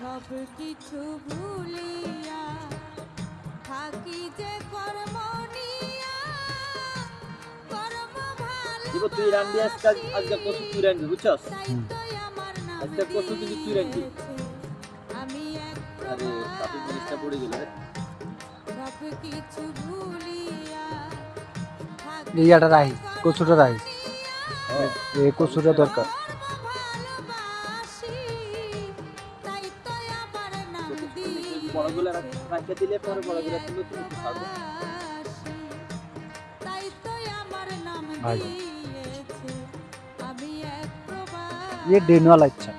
সব কিছু ভুলিয়া থাকি যে কর্ম তুই রান্ধবি আজকে আজকে কচু তুই রান্ধবি বুঝছস? তাই আজকে কচু কিন্তু তুই রান্ধবি আমি আরে জিনিসটা পড়ে গেল রে কিছু ভুলিয়া ইয়াটা কচুটা রাইস। হ্যাঁ। এই কচুটা দরকার। বড়গুলো রাখতে দিলে পরে বড়গুলো তুলে তুমি একটু খাবো তাই তো আমার নাম ভাই। দিয়েছে আমি এক প্রবাস ये डेनवाला अच्छा